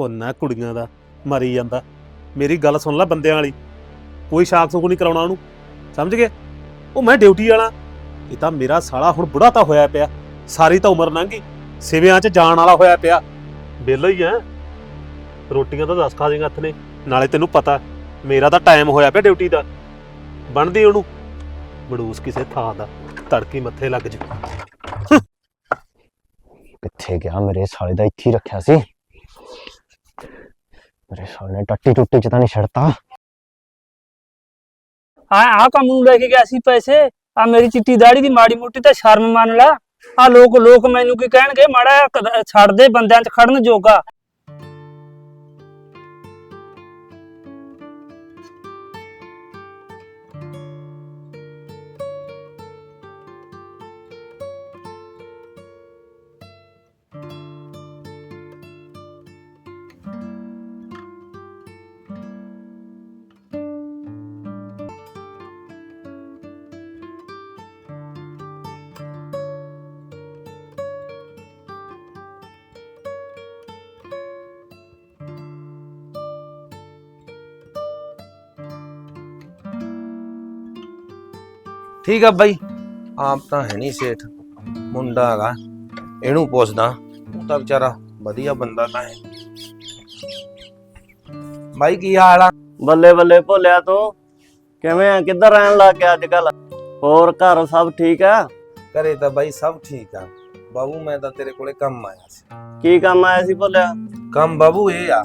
ਪੁੰਨਾ ਕੁੜੀਆਂ ਦਾ, ਮਰੀ ਜਾਂਦਾ। ਮੇਰੀ ਗੱਲ ਸੁਣ ਲੈ ਬੰਦਿਆਂ ਵਾਲੀ। ਕੋਈ ਸ਼ਾਕ ਸੁਕ ਨਹੀਂ ਕਰਾਉਣਾ ਉਹਨੂੰ। ਸਮਝ ਗਏ? ਉਹ ਮੈਂ ਡਿਊਟੀ ਵਾਲਾ। ਇਹ ਤਾਂ ਮੇਰਾ ਸਾਲਾ ਹੁਣ ਬੁੜਾ ਤਾਂ ਹੋਇਆ ਪਿਆ। ਸਾਰੀ ਤਾਂ ਉਮਰ ਲੰਘ ਗਈ। ਸਿਵਿਆਂ 'ਚ ਜਾਣ ਵਾਲਾ ਹੋਇਆ ਪਿਆ। ਵਿਹਲਾ ਹੀ ਐ ਰੋਟੀਆਂ ਤਾਂ ਦੱਸ ਖਾ ਦੇਗਾ ਹੱਥ ਨੇ। ਨਾਲੇ ਤੈਨੂੰ ਪਤਾ, ਮੇਰਾ ਤਾਂ ਟਾਈਮ ਹੋਇਆ ਪਿਆ ਡਿਊਟੀ ਦਾ। ਬਣਦੀ ਉਹਨੂੰ। ਮੜੂਸ ਕਿਸੇ ਥਾਂ ਦਾ। ਤੜਕੀ ਮੱਥੇ ਲੱਗ ਜਾ ਕਿੱਥੇ ਗਿਆ ਮੇਰੇ ਸਾਲੇ ਦਾ? ਇੱਥੇ ਹੀ ਰੱਖਿਆ ਸੀ। ਮੇਰੇ ਸਾਲੇ ਟੱਟੀ ਟੁੱਟੀ ਚ ਤਾਂ ਨਹੀਂ ਛੱਡਤਾ। ਆ ਆ ਕੰਮ ਨੂੰ ਲੈ ਕੇ ਗਿਆ ਸੀ ਪੈਸੇ। ਆ ਮੇਰੀ ਚਿੱਟੀ ਦਾੜੀ ਦੀ ਮਾੜੀ ਮੋਟੀ ਤਾਂ ਸ਼ਰਮ ਮੰਨ ਲਾ। ਆ ਲੋਕ ਲੋਕ ਮੈਨੂੰ ਕੀ ਕਹਿਣਗੇ? ਮਾੜਾ ਜਿਹਾ ਕਦ- ਛੱਡ ਦੇ ਬੰਦਿਆਂ 'ਚ ਖੜਨ ਜੋਗਾ। ਠੀਕ ਆ ਬਾਈ। ਆਪ ਤਾਂ ਹੈ ਨਹੀਂ ਸੇਠ ਮੁੰਡਾ ਹੈਗਾ ਇਹਨੂੰ ਪੁੱਛਦਾ ਉਹ ਤਾਂ ਵਿਚਾਰਾ ਵਧੀਆ ਬੰਦਾ ਤਾਂ ਹੈ। ਬਾਈ ਕੀ ਹਾਲ ਆ? ਬੱਲੇ ਬੱਲੇ ਭੋਲਿਆ ਤੂੰ ਕਿਵੇਂ ਆ ਕਿੱਧਰ ਰਹਿਣ ਲੱਗ ਗਿਆ ਅੱਜ ਕੱਲ ਹੋਰ ਘਰ ਸਭ ਠੀਕ ਆ? ਘਰੇ ਤਾਂ ਬਾਈ ਸਭ ਠੀਕ ਆ। ਬਾਬੂ ਮੈਂ ਤਾਂ ਤੇਰੇ ਕੋਲੇ ਕੰਮ ਆਇਆ ਸੀ। ਕੀ ਕੰਮ ਆਇਆ ਸੀ ਭੋਲਿਆ? ਕੰਮ ਬਾਬੂ ਇਹ ਆ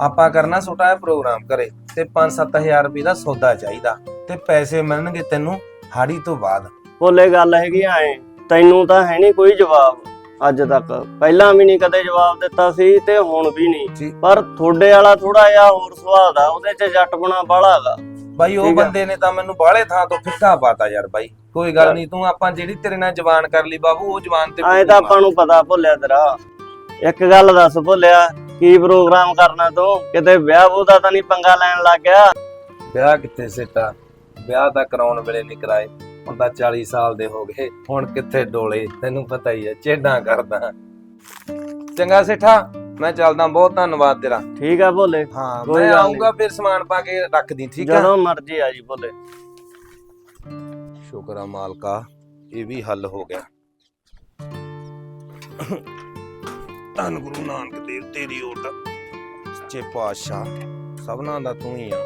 ਆਪਾਂ ਕਰਨਾ ਛੋਟਾ ਜਿਹਾ ਪ੍ਰੋਗਰਾਮ ਕਰੇ ਤੇ 5-7000 ਰੁਪਏ ਦਾ ਸੌਦਾ ਚਾਹੀਦਾ ਤੇ ਪੈਸੇ ਮਿਲਣਗੇ ਤੈਨੂੰ ਹਾੜੀ ਤੋਂ ਬਾਅਦ। ਭੋਲੇ ਗੱਲ ਹੈਗੀ ਐ ਤੈਨੂੰ ਤਾਂ ਹੈ ਨਹੀਂ ਕੋਈ ਜਵਾਬ। ਅੱਜ ਤੱਕ ਪਹਿਲਾਂ ਵੀ ਨਹੀਂ ਕਦੇ ਜਵਾਬ ਦਿੱਤਾ ਸੀ ਤੇ ਹੁਣ ਵੀ ਨਹੀਂ ਜੀ। ਪਰ ਤੁਹਾਡੇ ਵਾਲਾ ਥੋੜਾ ਜਿਹਾ ਹੋਰ ਸੁਭਾਅ ਦਾ ਉਹਦੇ ਚ ਜੱਟਪਣਾ ਬਾਹਲਾ ਹੈਗਾ ਬਾਈ ਉਹ ਠੀਕ ਆ। ਬੰਦੇ ਨੇ ਤਾਂ ਮੈਨੂੰ ਬਾਹਲੇ ਥਾਂ ਤੋਂ ਫਿੱਕਾ ਪਾਤਾ ਯਾਰ ਬਾਈ। ਕੋਈ ਗੱਲ ਨਹੀਂ ਤੂੰ ਆਪਾਂ ਜਿਹੜੀ ਤੇਰੇ ਨਾਲ ਜ਼ਬਾਨ ਕਰ ਲਈ ਬਾਬੂ ਉਹ ਜ਼ਬਾਨ ਤੇ ਐ ਤਾਂ ਆਪਾਂ ਨੂੰ ਪਤਾ ਭੁੱਲਿਆ ਤੇਰਾ। ਇੱਕ ਗੱਲ ਦੱਸ ਭੁੱਲਿਆ ਕੀ ਪ੍ਰੋਗਰਾਮ ਕਰਨਾ ਤੂੰ? ਕਿਤੇ ਵਿਆਹ ਵੂ ਦਾ ਤਾਂ ਨਹੀਂ ਪੰਗਾ ਲੈਣ ਲੱਗ ਗਿਆ? ਵਿਆਹ ਕਿੱਥੇ ਸਿੱਟਾ? ਵਿਆਹ ਤਾਂ ਕਰਾਉਣ ਵੇਲੇ ਨਹੀਂ ਕਰਾਏ ਹੁਣ ਤਾਂ 40 ਸਾਲ ਦੇ ਹੋ ਗਏ ਹੁਣ ਕਿੱਥੇ ਡੋਲੇ ਤੈਨੂੰ ਪਤਾ ਹੀ ਹੈ ਚੇਡਾਂ ਕਰਦਾ ਚੰਗਾ ਸਿੱਠਾ ਮੈਂ ਚੱਲਦਾ ਬਹੁਤ ਧੰਨਵਾਦ ਤੇਰਾ। ਠੀਕ ਆ ਭੋਲੇ ਹਾਂ ਕੋਈ ਮੈਂ ਗੱਲ ਆਉਂਗਾ ਫਿਰ ਸਮਾਨ ਪਾ ਕੇ ਰੱਖ ਦੀ ਠੀਕ ਆ? ਜਦੋਂ ਮਰਜ਼ੀ ਆ ਜੀ ਭੋਲੇ। ਸ਼ੁਕਰ ਆ ਮਾਲਕਾ ਇਹ ਵੀ ਹੱਲ ਹੋ ਗਿਆ। ਧੰਨ ਗੁਰੂ ਨਾਨਕ ਦੇਵ ਤੇਰੀ ਓਟ ਸੱਚੇ ਪਾਤਸ਼ਾਹ ਸਭਨਾਂ ਦਾ ਤੂੰ ਹੀ ਆ।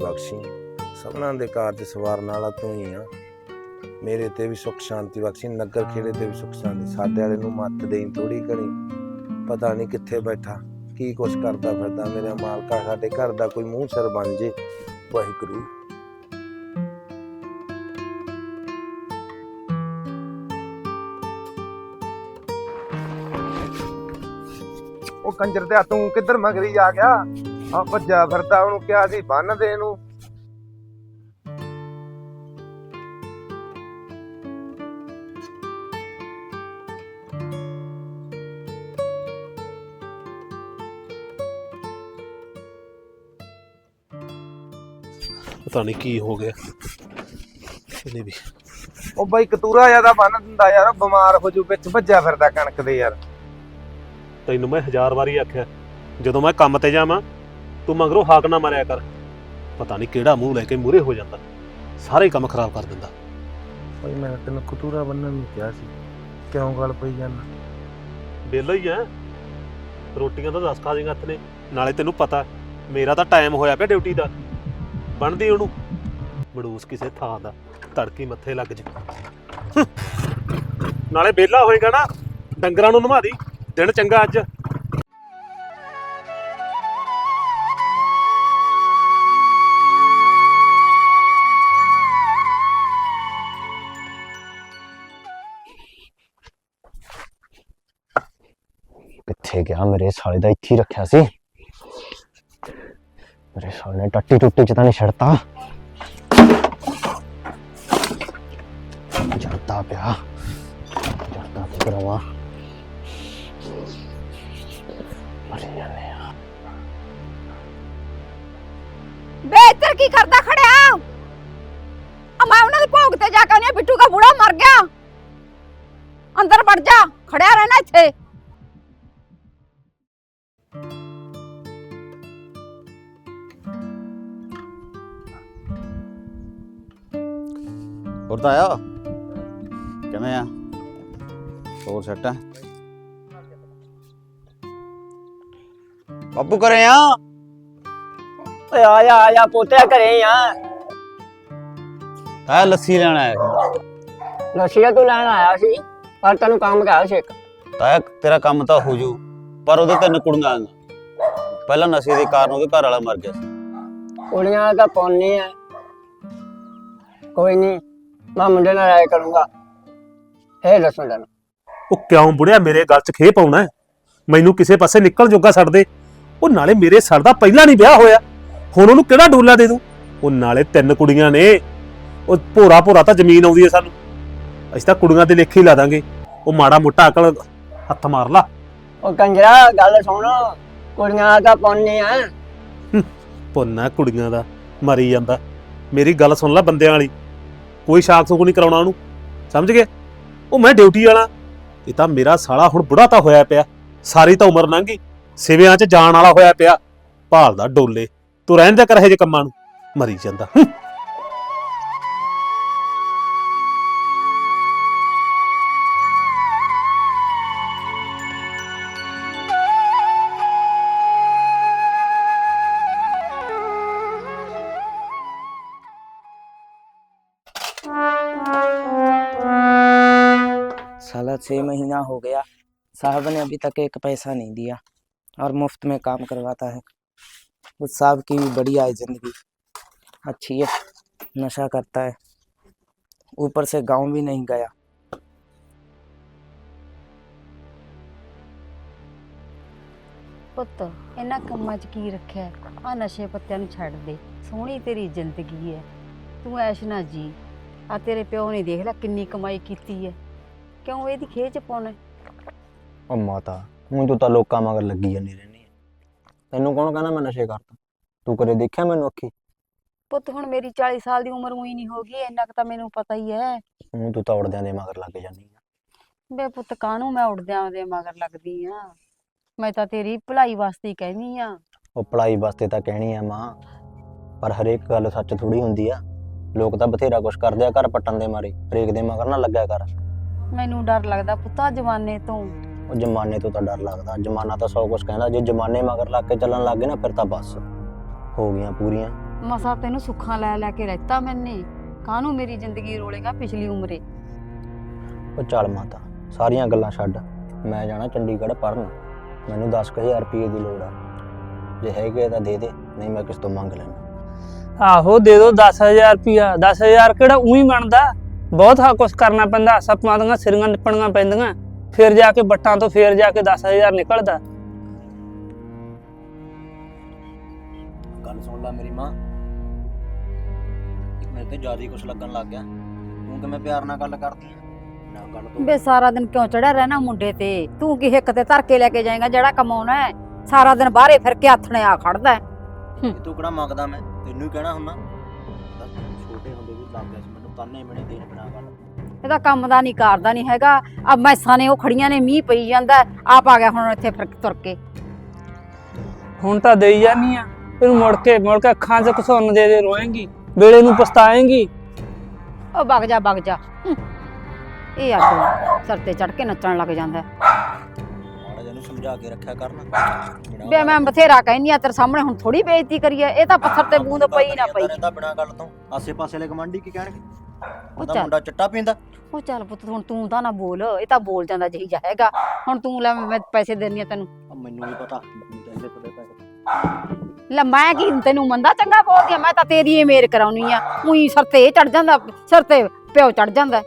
ਬਖਸ਼ੀ। ਸਭਨਾਂ ਦੇ ਕਾਰਜ ਸਵਾਰਨ ਵਾਲਾ ਤੂੰ ਹੀ ਆ। ਮੇਰੇ ਤੇ ਵੀ ਸੁਖ ਸ਼ਾਂਤੀ ਬਖਸ਼ੀ, ਨਗਰ ਖੇੜੇ ਤੇ ਵੀ ਸੁਖ ਸ਼ਾਂਤੀ। ਸਾਡੇ ਵਾਲੇ ਨੂੰ ਮੱਤ ਦੇਈ ਥੋੜੀ ਘਣੀ ਪਤਾ ਨਹੀਂ ਕਿੱਥੇ ਬੈਠਾ, ਕੀ ਕੁਛ ਕਰਦਾ ਫਿਰਦਾ। ਮੇਰੇ ਮਾਲਕਾ ਸਾਡੇ ਘਰ ਦਾ ਕੋਈ ਮੂੰਹ ਸਰ ਬਣ ਜੇ। ਵਾਹਿਗੁਰੂ। ਉਹ ਕੰਜਰ ਤੇ ਤੂੰ ਕਿੱਧਰ ਮਗਰੀ ਜਾ ਗਿਆ? ਆ ਭੱਜਾ ਫਿਰਦਾ ਉਹਨੂੰ ਕਿਹਾ ਸੀ ਬੰਨ ਦੇ ਇਹਨੂੰ। ਪਤਾ ਨਹੀਂ ਕੀ ਹੋ ਗਿਆ। ਇਹਨੇ ਵੀ। ਉਹ ਬਾਈ ਕਤੂਰਾ ਜ਼ਿਆਦਾ ਬੰਨ ਦਿੰਦਾ ਯਾਰ ਉਹ ਬਿਮਾਰ ਹੋ ਜੂ ਵਿੱਚ ਭੱਜਿਆ ਫਿਰਦਾ ਕਣਕ ਦੇ ਯਾਰ। ਤੈਨੂੰ ਮੈਂ ਹਜ਼ਾਰ ਵਾਰੀ ਆਖਿਆ ਜਦੋਂ ਮੈਂ ਕੰਮ ਤੇ ਜਾਵਾਂ ਤੂੰ ਮਗਰੋਂ ਹਾਕ ਨਾ ਮਾਰਿਆ ਕਰ। ਪਤਾ ਨਹੀਂ ਕਿਹੜਾ ਮੂੰਹ ਲੈ ਕੇ ਮੂਰੇ ਹੋ ਜਾਂਦਾ। ਸਾਰੇ ਕੰਮ ਖਰਾਬ ਕਰ ਦਿੰਦਾ। ਬਾਈ ਮੈਂ ਤੈਨੂੰ ਕਤੂਰਾ ਬੰਨਣ ਨੂੰ ਕਿਹਾ ਸੀ। ਕਿਉਂ ਗੱਲ ਪਈ ਜਾਂਦਾ ਵਿਹਲਾ ਹੀ ਐ ਰੋਟੀਆਂ ਤਾਂ ਦੱਸ ਖਾ ਦੇਗਾ ਹੱਥ ਨੇ। ਨਾਲੇ ਤੈਨੂੰ ਪਤਾ ਮੇਰਾ ਤਾਂ ਟਾਈਮ ਹੋਇਆ ਪਿਆ ਡਿਊਟੀ ਦਾ। ਬਣਦੀ ਉਹਨੂੰ। ਬੜੂਸ ਕਿਸੇ ਥਾਂ ਦਾ। ਤੜਕੀ ਮੱਥੇ ਲੱਗ ਜੇ। ਨਾਲੇ ਬੇਲਾ ਹੋਏਗਾ ਨਾ। ਡੰਗਰਾਂ ਨੂੰ ਨਵਾ ਦੀ। ਦਿਨ ਚੰਗਾ ਅੱਜ। ਕਿੱਥੇ ਗਿਆ ਮੇਰੇ ਸਾਲੇ ਦਾ ਇੱਥੇ ਰੱਖਿਆ ਸੀ। ਮੇਰੇ ਸਾਲੇ ਨੇ ਟੱਟੀ ਟੁੱਟੀ ਚ ਤਾਂ ਨਹੀਂ ਛੱਡਤਾ। ਜੜਦਾ ਪਿਆ। ਜੜਦਾ ਫਿਕਰਵਾ ਮਰੀ ਜਾਨੇ ਆ। ਬੇ ਇੱਧਰ ਕੀ ਕਰਦਾ ਖੜਿਆ? ਆ ਮੈਂ ਉਹਨਾਂ ਦੇ ਭੋਗ ਤੇ ਜਾ ਕੇ ਆਉਂਦੀ ਹਾਂ, ਬਿੱਟੂ ਦਾ ਬੁੜਾ ਮਰ ਗਿਆ। ਅੰਦਰ ਵੜ ਜਾ। ਖੜਿਆ ਰਹਿਣਾ ਇੱਥੇ। ਹੋਰ ਤਾਂ ਆਇਆ ਕਿਵੇਂ ਆ? ਹੋਰ ਸੈੱਟ ਆ? ਬਾਪੂ ਕਰੇ ਆ? ਓਏ ਆ ਜਾ ਆ ਜਾ ਪੋਤਿਆ ਘਰੇ ਆ। ਆ ਲੱਸੀ ਲੈਣ ਆਇਆ ਨਸ਼ੀਆ ਤੂੰ ਲੈਣ ਆਇਆ ਸੀ ਪਰ ਤੈਨੂੰ ਕੰਮ ਕਿਹਾ ਸੀ ਇੱਕ। ਤਾਇਆ ਤੇਰਾ ਕੰਮ ਤਾਂ ਹੋ ਜੂ ਪਰ ਉਹਦੇ ਤਿੰਨ ਕੁੜੀਆਂ ਆਂ ਪਹਿਲਾਂ ਨਸ਼ੇ ਦੇ ਕਾਰਨ ਉਹਦੇ ਘਰ ਵਾਲਾ ਮਰ ਗਿਆ ਸੀ। ਕੁੜੀਆਂ ਦਾ ਪੌਣੀ ਹੈ ਕੋਈ ਨਹੀਂ ਮੈਂ ਮੁੰਡੇ ਨਾਲ ਰਾਏ ਕਰੂੰਗਾ। ਇਹ ਦੱਸੋ ਤੈਨੂੰ ਉਹ ਕਿਉਂ ਬੁੜਿਆ ਮੇਰੇ ਗੱਲ 'ਚ ਖੇ ਪਾਉਣਾ ਹੈ? ਮੈਨੂੰ ਕਿਸੇ ਪਾਸੇ ਨਿਕਲ ਜੋਗਾ ਛੱਡ ਦੇ। ਉਹ ਨਾਲੇ ਮੇਰੇ ਸਰ ਦਾ ਪਹਿਲਾਂ ਨਹੀਂ ਵਿਆਹ ਹੋਇਆ। ਹੁਣ ਉਹਨੂੰ ਕਿਹੜਾ ਡੋਲਾ ਦੇ ਦੂੰ? ਉਹ ਨਾਲੇ ਤਿੰਨ ਕੁੜੀਆਂ ਨੇ। ਉਹ ਭੋਰਾ ਭੋਰਾ ਤਾਂ ਜ਼ਮੀਨ ਆਉਂਦੀ ਹੈ ਸਾਨੂੰ। ਅਸੀਂ ਤਾਂ ਕੁੜੀਆਂ ਦੇ ਲੇਖੇ ਹੀ ਲਾ ਦਾਂਗੇ। ਉਹ ਮਾੜਾ ਮੋਟਾ ਅਕਲ ਹੱਥ ਮਾਰ ਲਾ। ਉਹ ਕੰਜਰਾ ਗੱਲ ਸੁਣ। ਕੁੜੀਆਂ ਦਾ ਪੌਣੀ ਹੈ ਪੁੰਨਾ ਕੁੜੀਆਂ ਦਾ। ਮਰੀ ਜਾਂਦਾ। ਮੇਰੀ ਗੱਲ ਸੁਣ ਲੈ ਬੰਦਿਆਂ ਵਾਲੀ। ਕੋਈ ਸ਼ਾਕ ਸੁਕ ਨਹੀਂ ਕਰਾਉਣਾ ਉਹਨੂੰ, ਸਮਝ ਗਏ? ਉਹ ਮੈਂ ਡਿਊਟੀ ਵਾਲਾ। ਇਹ ਤਾਂ ਮੇਰਾ ਸਾਲਾ ਹੁਣ ਬੁੜਾ ਤਾਂ ਹੋਇਆ ਪਿਆ। ਸਾਰੀ ਤਾਂ ਉਮਰ ਲੰਘ ਗਈ। ਸਿਵਿਆਂ 'ਚ ਜਾਣ ਵਾਲਾ ਹੋਇਆ ਪਿਆ। ਭਾਲਦਾ ਡੋਲੇ। ਤੂੰ ਰਹਿਣ ਦੇ ਕਰ ਇਹ ਜਿਹੇ ਕੰਮਾਂ ਨੂੰ। ਮਰੀ ਜਾਂਦਾ। छः महीना हो गया साहब ने अभी तक एक पैसा नहीं दिया और मुफ्त में काम करवाता है उस साहब की भी बढ़िया है ज़िंदगी अच्छी है नशा करता है ऊपर से गांव भी नहीं गया ਪੁੱਤ ਇਹਨਾਂ ਕੰਮਾਂ 'ਚ ਕੀ ਰੱਖਿਆ ਆ ਨਸ਼ੇ ਪੱਤਿਆਂ ਨੂੰ ਛੱਡ ਦੇ ਸੋਹਣੀ ਤੇਰੀ ਜ਼ਿੰਦਗੀ ਹੈ ਤੂੰ ਐਸ਼ ਨਾ ਜੀ ਆ ਤੇਰੇ ਪਿਓ ਨੇ ਦੇਖ ਲੈ ਕਿੰਨੀ ਕਮਾਈ ਕੀਤੀ ਹੈ ਕਿਉਂ ਇਹਦੀ ਖੇਚ ਪਾਉਣਾ? ਉਹ ਮਾਤਾ ਹੁਣ ਤੂੰ ਤਾਂ ਲੋਕਾਂ ਮਗਰ ਲੱਗੀ ਜਾਂਦੀ ਰਹਿੰਦੀ ਤੈਨੂੰ ਕੌਣ ਕਹਿੰਦਾ ਮੈਂ ਨਸ਼ੇ ਕਰਦਾ? ਤੂੰ ਕਦੇ ਦੇਖਿਆ ਮੈਨੂੰ ਅੱਖੀ? ਪੁੱਤ ਹੁਣ ਮੇਰੀ 40 ਸਾਲ ਦੀ ਉਮਰ ਹੋਈ ਨਹੀਂ ਹੋ ਗਈ ਇੰਨਾ ਕੁ ਤਾਂ ਮੈਨੂੰ ਪਤਾ ਹੀ ਹੈ ਹੁਣ ਤੂੰ ਤਾਂ ਉੜਦਿਆਂ ਦੇ ਮਗਰ ਲੱਗ ਜਾਂਦੀ ਆ ਬੇ ਪੁੱਤ ਕਾਹਨੂੰ ਮੈਂ ਉੜਦਿਆਂ ਦੇ ਮਗਰ ਲੱਗਦੀ ਆ? ਮੈਂ ਤਾਂ ਤੇਰੀ ਭਲਾਈ ਵਾਸਤੇ ਹੀ ਕਹਿਨੀ ਆ। ਉਹ ਪੜਾਈ ਵਾਸਤੇ ਤਾਂ ਕਹਿਣੀ ਆ ਮਾਂ ਪਰ ਹਰੇਕ ਗੱਲ ਸੱਚ ਥੋੜੀ ਹੁੰਦੀ ਆ। ਲੋਕ ਤਾਂ ਬਥੇਰਾ ਕੁਛ ਕਰਦੇ ਆ ਘਰ ਪੱਟਣ ਦੇ ਮਾਰੇ ਹਰੇਕ ਦੇ ਮਗਰ ਨਾ ਲੱਗਿਆ ਕਰ। ਮੈਨੂੰ ਡਰ ਲੱਗਦਾ ਪੁੱਤਾ ਜਵਾਨੇ ਤੋਂ। ਉਹ ਜਮਾਨੇ ਤੋਂ ਤਾਂ ਡਰ ਲੱਗਦਾ। ਜਮਾਨਾ ਤਾਂ ਸੌ ਕੁਛ ਕਹਿੰਦਾ ਜੇ ਜਮਾਨੇ ਮਗਰ ਲੱਗ ਕੇ ਚੱਲਣ ਲੱਗ ਗਏ ਨਾ ਫਿਰ ਤਾਂ ਬਸ। ਹੋ ਗਈਆਂ ਪੂਰੀਆਂ। ਮਸਾ ਤੈਨੂੰ ਸੁੱਖਾਂ ਲੈ ਲੈ ਕੇ ਰਹਿਤਾ ਮੈਨੇ। ਕਾਹਨੂੰ ਮੇਰੀ ਜ਼ਿੰਦਗੀ ਰੋਲੇਗਾ ਪਿਛਲੀ ਉਮਰੇ? ਉਹ ਚੱਲ ਮਾਤਾ ਸਾਰੀਆਂ ਗੱਲਾਂ ਛੱਡ। ਮੈਂ ਜਾਣਾ ਚੰਡੀਗੜ੍ਹ ਪੜਨ ਮੈਨੂੰ 10000 ਰੁਪਏ ਦੀ ਲੋੜ ਆ। ਜੇ ਹੈਗੇ ਤਾਂ ਦੇ ਦੇ ਨਹੀਂ ਮੈਂ ਕਿਸ ਤੋਂ ਮੰਗ ਲੈਣਾ ਆਹੋ ਦੇ ਦੋ 10000 ਰੁਪਿਆ 10000 ਕਿਹੜਾ ਉਹੀ ਬਣਦਾ। ਬਹੁਤ ਹਾ ਕੁਛ ਕਰਨਾ ਪੈਂਦਾ ਸੱਪਾਂ ਦੀਆਂ ਸਿਰੀਆਂ ਨਿਪਣੀਆਂ ਪੈਂਦੀਆਂ ਫਿਰ ਜਾ ਕੇ ਬੱਟਾਂ ਤੋਂ ਫਿਰ ਜਾ ਕੇ 10000 ਨਿਕਲਦਾ। ਗੱਲ ਸੁਣ ਲੈ ਮੇਰੀ ਮਾਂ। ਇੱਕ ਮੇਰੇ ਤੇ ਜ਼ਿਆਦਾ ਹੀ ਕੁਛ ਲੱਗਣ ਲੱਗ ਗਿਆ। ਤੂੰ ਕਿਵੇਂ ਪਿਆਰ ਨਾਲ ਗੱਲ ਕਰਦੀ ਆ? ਨਾ ਗੱਲ ਤੋਂ ਬੇ ਸਾਰਾ ਦਿਨ ਕਿਉਂ ਚੜਿਆ ਰਹਿਣਾ ਮੁੰਡੇ ਤੇ? ਤੂੰ ਕੀ ਹਿੱਕ ਤੇ ਧਰ ਕੇ ਲੈ ਕੇ ਜਾਏਗਾ ਜਿਹੜਾ ਕਮਾਉਣਾ ਹੈ? ਸਾਰਾ ਦਿਨ ਬਾਹਰੇ ਫਿਰ ਕੇ ਹੱਥਣੇ ਆ ਖੜਦਾ ਹੈ। ਇਹ ਤੂੰ ਕਿਹੜਾ ਮੰਗਦਾ ਮੈਂ? ਤੈਨੂੰ ਹੀ ਕਹਿਣਾ ਹੁੰਨਾ ਛੋਟੇ ਹੁੰਦੇ ਵੀ ਲੱਗ ਗਿਆ ਸੀ ਮੈਨੂੰ ਤਾਨੇ ਮੈਨੇ ਦੇਣ। ਇਹਦਾ ਕੰਮ ਦਾ ਨਹੀਂ ਕਰਦਾ ਨਹੀਂ ਹੈਗਾ। ਆ ਮੈਸਾਂ ਨੇ ਉਹ ਖੜੀਆਂ ਨੇ ਮੀਂਹ ਪਈ ਜਾਂਦਾ ਆਪ ਆ ਗਿਆ ਹੁਣ ਇੱਥੇ ਫਿਰ ਤੁਰ ਕੇ। ਹੁਣ ਤਾਂ ਦੇਈ ਜਾਨੀ ਆ। ਇਹਨੂੰ ਮੁੜ ਕੇ ਮੁੜ ਕੇ ਅੱਖਾਂ 'ਚ ਘਸੁੰਨ ਦੇ ਦੇ ਰੋਏਂਗੀ ਵੇਲੇ ਨੂੰ ਪਛਤਾਏਂਗੀ। ਉਹ ਵਗ ਜਾ ਵਗ ਜਾ। ਹੂੰ। ਇਹ ਆ ਤੂੰ ਸਿਰ ਤੇ ਚੜ ਕੇ ਨੱਚਣ ਲੱਗ ਜਾਂਦਾ। ਮਾੜਾ ਜਿਹਾ ਮੈਨੂੰ ਸਮਝਾ ਕੇ ਰੱਖਿਆ ਕਰਨ। ਬੇ ਮੈਂ ਬਥੇਰਾ ਕਹਿੰਦੀ ਆ ਤੇਰੇ ਸਾਹਮਣੇ ਹੁਣ ਥੋੜੀ ਬੇਇੱਜ਼ਤੀ ਕਰੀਏ। ਇਹ ਤਾਂ ਪੱਥਰ ਤੇ ਬੂੰਦ ਪਈ ਨਾ ਪਈ। ਰਹਿੰਦਾ ਬਿਨਾਂ ਗੱਲ ਤੋਂ। ਆਸੇ ਪਾਸੇ ਵਾਲੇ ਗਵਾਂਢੀ ਕੀ ਕਹਿਣਗੇ? ਉਹਦਾ ਚੱਲ। ਮੁੰਡਾ ਚਿੱਟਾ ਪੀਂਦਾ? ਉਹ ਚੱਲ ਪੁੱਤ ਹੁਣ ਤੂੰ ਤਾਂ ਨਾ ਬੋਲ ਇਹ ਤਾਂ ਬੋਲ ਜਾਂਦਾ ਜਿਹੀ ਜਾ ਹੈਗਾ ਹੁਣ ਤੂੰ ਲੈ ਮੈਂ ਪੈਸੇ ਦੇਣੀ ਆ ਤੈਨੂੰ। ਆ ਮੈਨੂੰ ਵੀ ਪਤਾ ਮੈਨੂੰ ਤਾਂ ਇਹਦੇ ਪੈਸੇ। ਲੈ ਮੈਂ ਕੀ ਤੈਨੂੰ ਮੰਦਾ ਚੰਗਾ ਬੋਲ ਗਿਆ ਮੈਂ ਤਾਂ ਤੇਰੀ ਹੀ ਮੇਰ ਕਰਾਉਣੀ ਆ। ਉਹੀ ਸਿਰ ਤੇ ਚੜ ਜਾਂਦਾ ਸਿਰ ਤੇ ਪਿਓ ਚੜ ਜਾਂਦਾ।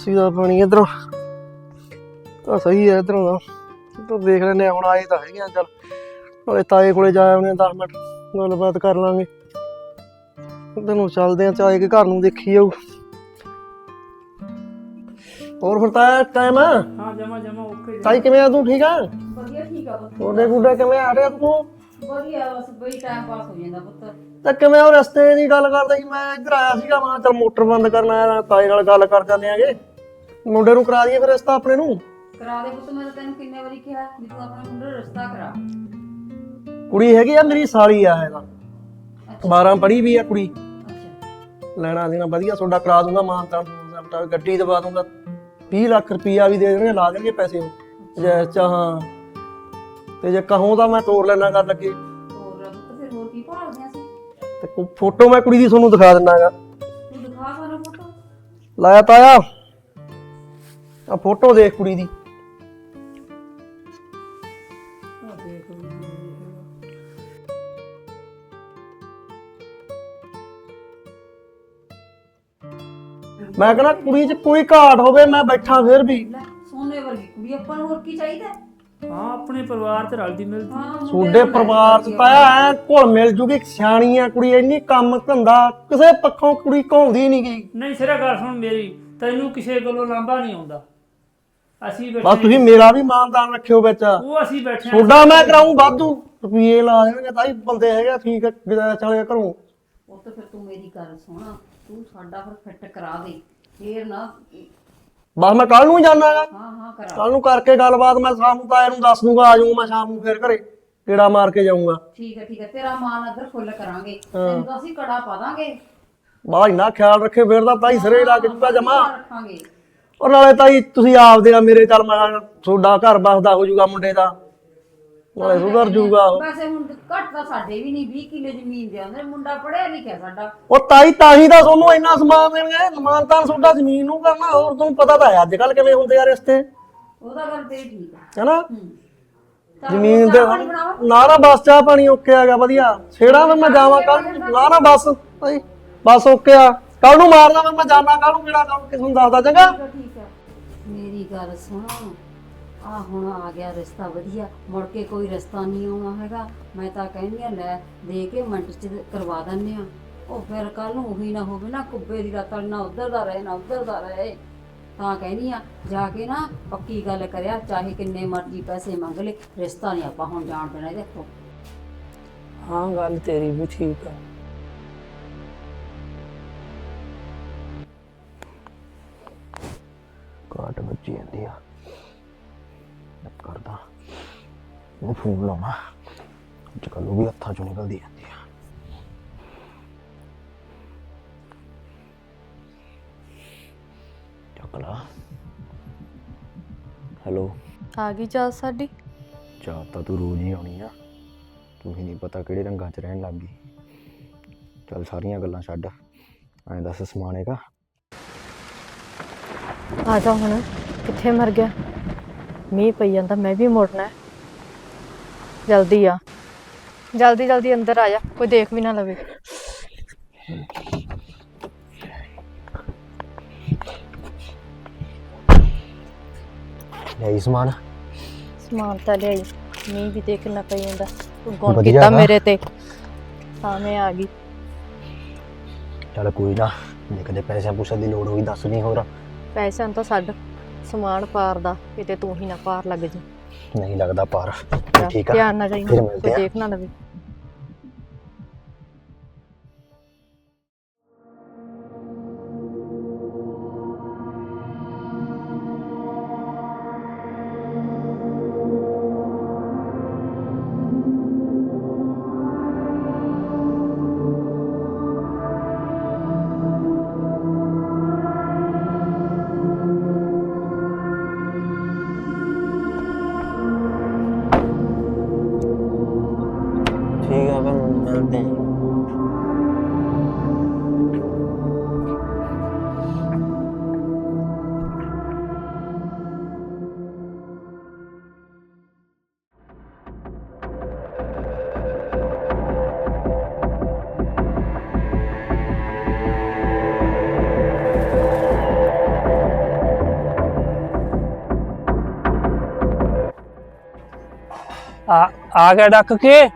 ਕੱਸੀ ਦਾ ਪਾਣੀ ਇਧਰੋਂ। ਤਾਂ ਸਹੀ ਹੈ ਇਧਰੋਂ ਦਾ ਤਾਂ ਦੇਖ ਲੈਨੇ ਹੁਣ ਆਏ ਤਾਂ ਹੈਗੇ ਆ ਚੱਲ। ਨਾਲੇ ਤਾਏ ਕੋਲੇ ਜਾ ਆਉਣੇ 10 ਮਿੰਟ ਗੱਲਬਾਤ ਕਰ ਲਾਂਗੇ। ਉਧਰ ਨੂੰ ਚੱਲਦੇ ਆ ਚਾਏ ਕੇ ਘਰ ਨੂੰ ਦੇਖੀ ਜਾਊ। ਹੋਰ ਫਿਰ ਤਾਇਆ ਟਾਈਮ ਆ? ਹਾਂ ਜਮਾ ਜਮਾ ਓਕੇ ਤਾਈ ਕਿਵੇਂ ਆ ਤੂੰ? ਠੀਕ ਆ? ਵਧੀਆ ਠੀਕ ਆ ਪੁੱਤ। ਗੋਡੇ ਗੁੱਡੇ ਕਿਵੇਂ ਆ ਰਿਹਾ ਤੂੰ? ਵਧੀਆ ਬਸ ਬਈ ਟਾਈਮ ਪਾਸ ਹੋ ਜਾਂਦਾ ਪੁੱਤ। ਤਾਂ ਕਿਵੇਂ ਉਹ ਰਸਤੇ ਦੀ ਗੱਲ ਕਰਦਾ ਸੀ? ਮੈਂ ਇੱਧਰ ਆਇਆ ਸੀਗਾ ਮੈਂ ਚੱਲ ਮੋਟਰ ਬੰਦ ਕਰਨ ਆਇਆ ਤਾਏ ਨਾਲ ਗੱਲ ਕਰ ਜਾਂਦੇ ਆਂਗੇ। ਮੁੰਡੇ ਨੂੰ ਕਰਾ ਦਈਏ ਫਿਰ ਰਸਤਾ ਆਪਣੇ ਨੂੰ? ਕਰਾ ਦੇ ਪੁੱਤ ਮੈਂ ਤਾਂ ਤੈਨੂੰ ਕਿੰਨੇ ਵਾਰੀ ਕਿਹਾ ਵੀ ਤੂੰ ਆਪਣੇ ਮੁੰਡੇ ਰਿਸ਼ਤਾ ਕਰਾ। ਕੁੜੀ ਹੈਗੀ ਆ ਮੇਰੀ ਸਾਲੀ ਆ ਹੈਗਾ 12 ਪੜ੍ਹੀ ਵੀ ਆ ਕੁੜੀ। ਅੱਛਾ। ਲੈਣਾ ਦੇਣਾ ਵਧੀਆ ਤੁਹਾਡਾ ਕਰਾ ਦੂੰਗਾ ਮਾਨ ਤਾਂ ਸਭ ਗੱਡੀ ਦਵਾ ਦੂੰਗਾ। 20 ਲੱਖ ਰੁਪਈਆ ਵੀ ਦੇ ਦੇਣਗੇ ਲਾ ਦੇਣਗੇ ਪੈਸੇ ਉਹ। ਜੇ ਚਾਹਾਂ ਤੇ ਜੇ ਕਹੂੰ ਤਾਂ ਮੈਂ ਤੋੜ ਲੈਣਾ ਕਰ ਲੱਗੇ ਹੋਰ ਪੁੱਤ ਫਿਰ ਹੋਰ ਕੀ ਭਾਲਦੇ ਸੀ ਤੇ ਫੋਟੋ ਮੈਂ ਕੁੜੀ ਦੀ ਤੁਹਾਨੂੰ ਦਿਖਾ ਦਿੰਨਾਗਾ ਤੂੰ ਦਿਖਾ ਸਾਨੂੰ ਫੋਟੋ। ਲਾਇਆ ਤਾਇਆ। ਆ ਫੋਟੋ ਦੇਖ ਕੁੜੀ ਦੀ। ਮੈਂ ਕਹਿੰਦਾ ਕੁੜੀ 'ਚ ਕੋਈ ਘਾਟ ਹੋਵੇ ਮੈਂ ਬੈਠਾ ਫਿਰ ਵੀ। ਲੈ ਸੋਨੇ ਵਰਗੀ ਕੁੜੀ ਆਪਾਂ ਨੂੰ ਹੋਰ ਕੀ ਚਾਹੀਦਾ? ਹਾਂ ਆਪਣੇ ਪਰਿਵਾਰ ਚ ਰਲਦੀ ਮਿਲਦੀ। ਹਾਂ ਮੁੰਡੇ ਤੁਹਾਡੇ ਨੂੰ ਪਰਿਵਾਰ ਚ ਤਾਇਆ ਐ ਘੁਲ ਮਿਲ ਜੂਗੀ ਸਿਆਣੀ ਆ ਕੁੜੀ ਇੰਨੀ ਕੰਮ ਧੰਦਾ ਕਿਸੇ ਪੱਖੋਂ ਕੁੜੀ ਘਾਉਂਦੀ ਨਹੀਂ ਗਈ ਨਹੀਂ ਸਿਰਾ ਗੱਲ ਸੁਣ ਮੇਰੀ ਤੈਨੂੰ ਕਿਸੇ ਕੋਲੋਂ ਲਾਂਭਾ ਨਹੀਂ ਆਉਂਦਾ। ਅਸੀਂ ਬਸ ਬੈਠੇ ਤੁਸੀਂ ਮੇਰਾ ਵੀ ਮਾਨਦਾਨ ਰੱਖਿਓ ਵਿੱਚ। ਉਹ ਅਸੀਂ ਬੈਠੇ ਹਾਂ। ਤੁਹਾਡਾ ਮੈਂ ਕਰਾਉਂ ਵਾਧੂ। ਰੁਪਏ ਲਾ ਦੇਣਗੇ ਤਾਈ ਬੰਦੇ ਹੈਗੇ ਆ, ਠੀਕ ਹੈ ਵਿਦਾ ਚਲੇ ਘਰੋਂ। ਉਹ ਤਾਂ ਫਿਰ ਤੂੰ ਮੇਰੀ ਗੱਲ ਸੁਣ ਤੂੰ ਸਾਡਾ ਫਿਰ ਫਿੱਟ ਕਰਾ ਦੇ। ਫੇਰ ਨਾ ਬਸ ਮੈਂ ਕੱਲ ਨੂੰ ਜਾਣਾਗਾ ਹਾਂ ਹਾਂ ਕਰਾ। ਕੱਲ ਨੂੰ ਕਰਕੇ ਗੱਲਬਾਤ ਮੈਂ ਸ਼ਾਮ ਨੂੰ ਤਾਏ ਨੂੰ ਦੱਸ ਦੂੰਗਾ ਆ ਜਾਊਂ ਮੈਂ ਸ਼ਾਮ ਨੂੰ ਫਿਰ ਘਰੇ। ਕਿਹੜਾ ਮਾਰ ਕੇ ਜਾਊਂਗਾ। ਠੀਕ ਹੈ ਠੀਕ ਹੈ। ਤੇਰਾ ਮਾਨ ਅਦਰ ਫੁੱਲ ਕਰਾਂਗੇ ਤੈਨੂੰ ਤਾਂ ਅਸੀਂ ਕੜਾ ਪਾ ਦਾਂਗੇ। ਬਾ ਇੰਨਾ ਖਿਆਲ ਰੱਖੇ ਫਿਰ ਤਾਂ ਤਾਈ ਸਿਰੇ ਲਾ ਕੇ ਜੂਗਾ ਜਮਾ। ਰੱਖਾਂਗੇ। ਔਰ ਨਾਲੇ ਤਾਈ ਤੁਸੀਂ ਆਪਦੇ ਆ ਮੇਰੇ ਚੱਲ ਮੈਂ ਤੁਹਾਡਾ ਘਰ ਬਸਦਾ ਹੋ ਜਾਊਗਾ ਮੁੰਡੇ ਦਾ। ਨਾਲੇ ਸੁਧਰ ਜਾਊਗਾ ਉਹ। ਵੈਸੇ ਹੁਣ ਘੱਟ ਤਾਂ ਸਾਡੇ ਵੀ ਨਹੀਂ 20 ਕਿੱਲੇ ਜ਼ਮੀਨ ਦੇ ਆਉਂਦੇ ਮੁੰਡਾ ਪੜਿਆ ਲਿਖਿਆ ਸਾਡਾ। ਉਹ ਤਾਈ ਤਾਂ ਹੀ ਤਾਂ ਤੁਹਾਨੂੰ ਇੰਨਾ ਸਮਾਨ ਦੇਣਗੇ ਸਮਾਨ ਤਾਂ ਤੁਹਾਡਾ ਜ਼ਮੀਨ ਨੂੰ ਕਰਨਾ ਹੋਰ ਤੁਹਾਨੂੰ ਪਤਾ ਤਾਂ ਹੈ ਅੱਜ ਕੱਲ ਕਿਵੇਂ ਹੁੰਦੇ ਆ ਰਿਸ਼ਤੇ। ਉਹਦਾ ਗੱਲ ਠੀਕ ਹੈ। ਹੈਨਾ ਜ਼ਮੀਨ ਦੇ ਚਾਹ ਪਾਣੀ ਬਣਾਵਾਂ? ਨਾ ਨਾ ਬਸ ਚਾਹ ਪਾਣੀ ਓਕੇ ਆ ਗਿਆ ਵਧੀਆ। ਛੇੜਾ ਫਿਰ ਮੈਂ ਜਾਵਾਂ ਕੱਲ ਨਾ। ਨਾ ਬਸ ਭਾਈ ਬਸ ਓਕੇ ਆ। ਕੱਲ ਨੂੰ ਮਾਰਦਾ ਫਿਰ ਮੈਂ ਜਾਣਾ ਕੱਲ ਨੂੰ ਕਿਹੜਾ ਕੰਮ ਕਿਸ ਨੂੰ ਦੱਸਦਾ ਚੰਗਾ? ਠੀਕ ਮੇਰੀ ਗੱਲ ਸੁਣੋ। ਆ ਹੁਣ ਆ ਗਿਆ ਰਿਸ਼ਤਾ ਵਧੀਆ। ਮੁੜ ਕੇ ਕੋਈ ਰਸਤਾ ਨਹੀਂ ਆਉਣਾ ਹੈਗਾ। ਮੈਂ ਤਾਂ ਕਹਿੰਦੀ ਆ ਲੈ ਦੇ ਕੇ ਮਿੰਟ ਚ ਕਰਵਾ ਦਿੰਨੇ ਆ ਉਹ ਫਿਰ ਕੱਲ ਨੂੰ ਉਹੀ ਨਾ ਹੋਵੇ ਨਾ ਕੁੱਬੇ ਦੀ ਰਾਤ ਨਾ ਉਧਰ ਦਾ ਰਹੇ, ਨਾ ਉਧਰ ਦਾ ਰਹੇ। ਤਾਂ ਕਹਿੰਦੀ ਆ ਜਾ ਕੇ ਨਾ ਪੱਕੀ ਗੱਲ ਕਰਿਆ, ਚਾਹੇ ਕਿੰਨੇ ਮਰਜ਼ੀ ਪੈਸੇ ਮੰਗ ਲੈ। ਰਿਸ਼ਤਾ ਨਹੀਂ ਆਪਾਂ ਹੁਣ ਜਾਣ ਦੇਣਾ ਦੇਖੋ ਹਾਂ ਗੱਲ ਤੇਰੀ ਵੀ ਠੀਕ ਆ। ਜਾਂਦੀ ਆ। ਮੈਂ ਕਰਦਾ। ਉਹ ਫੋਨ ਲਾਉਣਾ। ਅੱਜ ਕੱਲ੍ਹ ਉਹ ਵੀ ਹੱਥਾਂ ਚੋਂ ਨਿਕਲਦੀ ਜਾਂਦੀ ਆ। ਚੱਕ ਲਾ। ਹੈਲੋ। ਆ ਗਈ ਚਾਹ ਸਾਡੀ। ਚਾਹ ਤਾਂ ਤੂੰ ਰੋਜ਼ ਹੀ ਆਉਣੀ ਆ। ਤੂੰ ਹੀ ਨਹੀਂ ਪਤਾ ਕਿਹੜੇ ਰੰਗਾਂ 'ਚ ਰਹਿਣ ਲੱਗ ਗਈ। ਚੱਲ ਸਾਰੀਆਂ ਗੱਲਾਂ ਛੱਡ। ਐਂ ਦੱਸ ਸਮਾਨ ਹੈਗਾ? ਆ ਜਾ ਹੁਣ। ਕਿੱਥੇ ਮਰ ਗਿਆ? ਮੀਂਹ ਪਈ ਜਾਂਦਾ ਮੈਂ ਵੀ ਮੁੜਨਾ ਹੈ। ਜਲਦੀ ਆ। ਜਲਦੀ ਜਲਦੀ ਅੰਦਰ ਆ ਜਾ ਕੋਈ ਦੇਖ ਵੀ ਨਾ ਲਵੇ। ਲੈ ਸਮਾਨ? ਸਮਾਨ ਤਾਂ ਲਿਆਈ। ਮੀਂਹ ਵੀ ਦੇਖ ਨਾ ਪਈ ਜਾਂਦਾ। ਤੂੰ ਗੁਣ ਵਧੀਆ ਕੀਤਾ ਵਾ। ਮੇਰੇ ਤੇ। ਮੈਂ ਆ ਗਈ। ਚੱਲ ਕੋਈ ਨਾ ਜੇ ਕਦੇ ਪੈਸਿਆਂ ਪੂਸਿਆਂ ਦੀ ਲੋੜ ਹੋਈ ਦੱਸ ਨਹੀਂ ਹੋਰ। ਪੈਸਿਆਂ ਨੂੰ ਤਾਂ ਛੱਡ। ਸਮਾਨ ਪਾਰ ਦਾ ਕਿਤੇ ਤੂੰ ਹੀ ਨਾ ਪਾਰ ਲੱਗ ਜੀ ਨਹੀਂ ਲੱਗਦਾ ਪਾਰ। ਠੀਕ ਆ। ਧਿਆਨ ਨਾਲ ਜਾਈਂ ਕੋਈ ਆ। ਦੇਖ ਨਾ ਲਵੇ। ਮਿਲਦੇ ਆਂ ਆ ਆ ਗਿਆ ਡੱਕ ਕੇ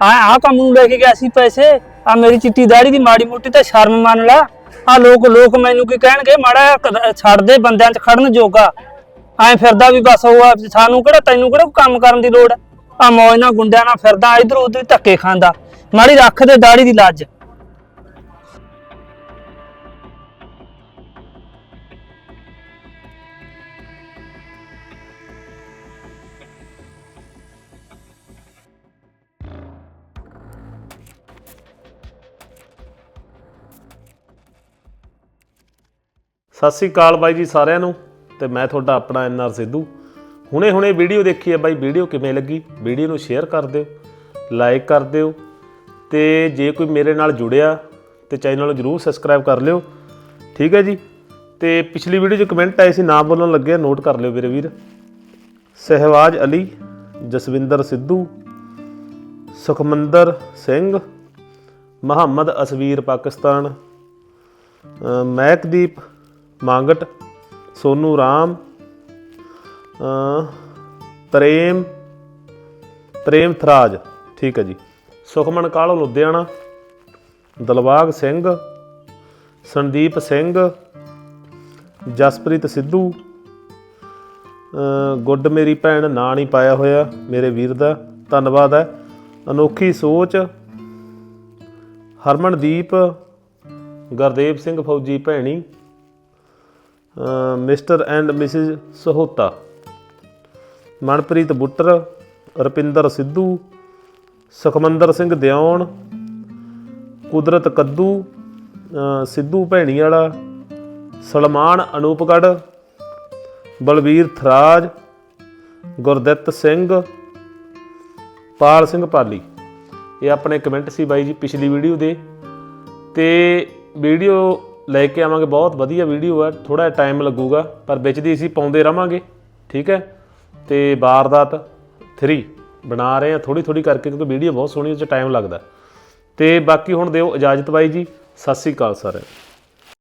ਆ ਆ ਕੰਮ ਨੂੰ ਲੈ ਕੇ ਗਿਆ ਸੀ ਪੈਸੇ। ਆ ਮੇਰੀ ਚਿੱਟੀ ਦਾੜੀ ਦੀ ਮਾੜੀ ਮੋਟੀ ਤਾਂ ਸ਼ਰਮ ਮੰਨ ਲਾ। ਆ ਲੋਕ ਲੋਕ ਮੈਨੂੰ ਕੀ ਕਹਿਣਗੇ? ਮਾੜਾ ਜਿਹਾ ਛੱਡ ਦੇ ਬੰਦਿਆਂ 'ਚ ਖੜਨ ਜੋਗਾ। ਐ ਫਿਰਦਾ ਵੀ ਬਸ ਉਹ ਆ, ਸਾਨੂੰ ਕਿਹੜਾ ਤੈਨੂੰ ਕਿਹੜਾ ਕੰਮ ਕਰਨ ਦੀ ਲੋੜ? ਆ ਮੌਜ ਨਾਲ ਗੁੰਡਿਆਂ ਨਾਲ ਫਿਰਦਾ ਇਧਰ ਉਧਰ ਧੱਕੇ ਖਾਂਦਾ। ਮਾੜੀ ਰੱਖ ਦੇ ਦਾੜੀ ਦੀ ਲੱਜ। ਸਤਿ ਸ੍ਰੀ ਅਕਾਲ ਬਾਈ ਜੀ ਸਾਰਿਆਂ ਨੂੰ ਤੇ ਮੈਂ ਤੁਹਾਡਾ ਆਪਣਾ ਐਨਆਰ ਸਿੱਧੂ। ਹੁਣੇ ਹੁਣੇ ਵੀਡੀਓ ਦੇਖੀ ਹੈ ਬਾਈ, ਵੀਡੀਓ ਕਿਵੇਂ ਲੱਗੀ? ਵੀਡੀਓ ਨੂੰ ਸ਼ੇਅਰ ਕਰ ਦਿਓ ਲਾਈਕ ਕਰ ਦਿਓ ਤੇ ਜੇ ਕੋਈ ਮੇਰੇ ਨਾਲ ਜੁੜਿਆ ਤੇ ਚੈਨਲ ਨੂੰ ਜਰੂਰ ਸਬਸਕ੍ਰਾਈਬ ਕਰ ਲਿਓ। ਠੀਕ ਹੈ ਜੀ? ਤੇ ਪਿਛਲੀ ਵੀਡੀਓ 'ਚ ਕਮੈਂਟ ਆਏ ਸੀ, ਨਾ ਬੋਲਣ ਲੱਗਿਆ ਨੋਟ ਕਰ ਲਿਓ ਮੇਰੇ ਵੀਰ। ਸਹਿਵਾਜ ਅਲੀ, ਜਸਵਿੰਦਰ ਸਿੱਧੂ, ਸੁਖਮੰਦਰ ਸਿੰਘ, ਮੁਹੰਮਦ ਅਸਵੀਰ ਪਾਕਿਸਤਾਨ ਮਹਿਕਦੀਪ ਮਾਂਗਟ ਸੋਨੂ ਰਾਮ ਅ, ਪ੍ਰੇਮ ਪ੍ਰੇਮ ਥਰਾਜ ਠੀਕ ਹੈ ਜੀ। ਸੁਖਮਨ ਕਾਲੋ ਲੁਧਿਆਣਾ ਦਲਵਾਗ ਸਿੰਘ ਸੰਦੀਪ ਸਿੰਘ ਜਸਪ੍ਰੀਤ ਸਿੱਧੂ ਗੁੱਡ ਮੇਰੀ ਭੈਣ ਨਾਂ ਨਹੀਂ ਪਾਇਆ ਹੋਇਆ ਮੇਰੇ ਵੀਰ ਦਾ ਧੰਨਵਾਦ ਹੈ। ਅਨੋਖੀ ਸੋਚ ਹਰਮਨਦੀਪ ਗੁਰਦੇਵ ਸਿੰਘ ਫੌਜੀ Bhaini mister and missus Sahota, Manpreet Buttar, Rupinder Sidhu, Sukhmandar Singh ਦਿਉਣ ਕੁਦਰਤ ਕੱਦੂ ਸਿੱਧੂ ਭੈਣੀ ਵਾਲਾ ਸਲਮਾਨ ਅਨੂਪਗੜ ਬਲਵੀਰ ਥਰਾਜ, ਗੁਰਦਿੱਤ ਸਿੰਘ, ਪਾਲ ਸਿੰਘ ਪਾਲੀ। ਇਹ ਆਪਣੇ ਕਮੈਂਟ ਸੀ ਬਾਈ ਜੀ ਪਿਛਲੀ ਵੀਡੀਓ ਦੇ। ਤੇ ਵੀਡੀਓ ਲੈ ਕੇ ਆਵਾਂਗੇ, ਬਹੁਤ ਵਧੀਆ ਵੀਡੀਓ ਹੈ ਥੋੜਾ ਟਾਈਮ ਲੱਗੂਗਾ, ਪਰ ਵਿੱਚ ਦੀ ਅਸੀਂ ਪਾਉਂਦੇ ਰਵਾਂਗੇ, ਠੀਕ ਹੈ? ਤੇ ਵਾਰਦਾਤ 3 ਬਣਾ ਰਹੇ ਹਾਂ ਥੋੜੀ ਥੋੜੀ ਕਰਕੇ, ਕਿਉਂਕਿ ਵੀਡੀਓ ਬਹੁਤ ਸੋਹਣੀ ਉਹ 'ਚ ਟਾਈਮ ਲੱਗਦਾ। ਤੇ ਬਾਕੀ ਹੁਣ ਦਿਓ ਇਜਾਜ਼ਤ ਬਾਈ ਜੀ, ਸਤਿ ਸ੍ਰੀ ਅਕਾਲ ਸਾਰਿਆਂ